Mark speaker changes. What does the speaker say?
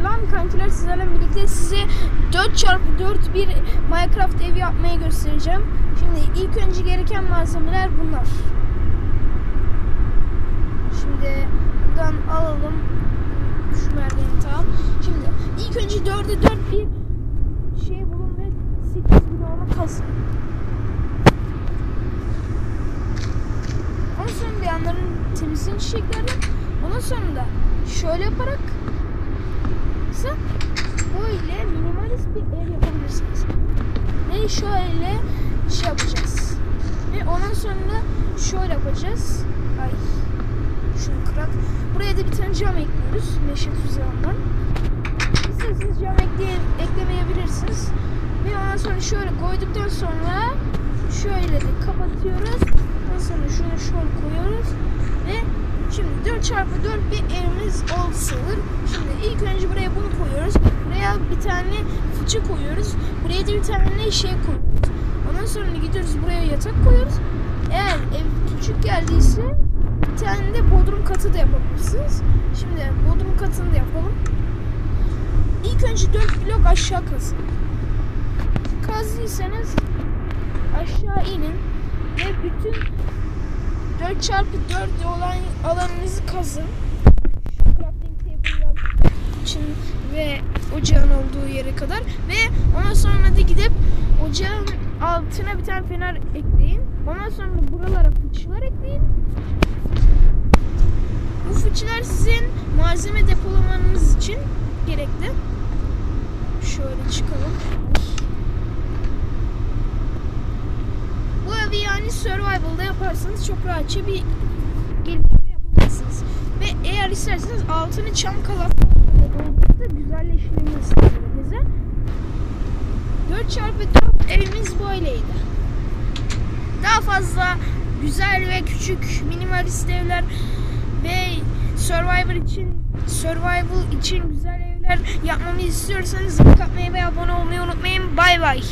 Speaker 1: Selam kankiler sizlerle birlikte size 4x4 bir Minecraft evi yapmayı göstereceğim. Şimdi ilk önce gereken malzemeler bunlar. Şimdi buradan alalım şu merdiveni tamam. Şimdi ilk önce 4'e 4 bir şey bulun ve 8 bloğunu kazın. Ondan sonra yanların temizliğini çiçeklerden ondan sonra da şöyle yaparak ise böyle minimalist bir ev yapabilirsiniz. Ve şöyle şey yapacağız. Ve ondan sonra şöyle yapacağız. Ay şunu kırak. Buraya da bir tane cam ekliyoruz. Meşe tuzağından. İsterseniz cam ekleye, eklemeyebilirsiniz. Ve ondan sonra şöyle koyduktan sonra şöyle de kapatıyoruz. Ondan sonra şunu şöyle koyuyoruz. Ve şimdi 4 çarpı 4 bir evimiz olsun. Şimdi ilk önce buraya bir tane fıçı koyuyoruz. Buraya da bir tane şey koyuyoruz. Ondan sonra gidiyoruz buraya yatak koyuyoruz. Eğer ev küçük geldiyse bir tane de bodrum katı da yapabilirsiniz. Şimdi bodrum katını da yapalım. İlk önce 4 blok aşağı kazın. Kazdıysanız aşağı inin ve bütün 4 çarpı 4 olan alanınızı kazın. Crafting table'lar için ve ocağın olduğu yere kadar ve ondan sonra da gidip ocağın altına bir tane fener ekleyin. Ondan sonra buralara fıçılar ekleyin. Bu fıçılar sizin malzeme depolamanız için gerekli. Şöyle çıkalım. Bu evi yani survival'da yaparsanız çok rahatça bir gelişme yapabilirsiniz. Ve eğer isterseniz altını çam kalaslarla doldurup da güzelleştirmenizi evinize. 4 çarpı 4 evimiz böyleydi. Daha fazla güzel ve küçük minimalist evler ve survivor için survival için güzel evler yapmamı istiyorsanız like atmayı ve abone olmayı unutmayın. Bay bay.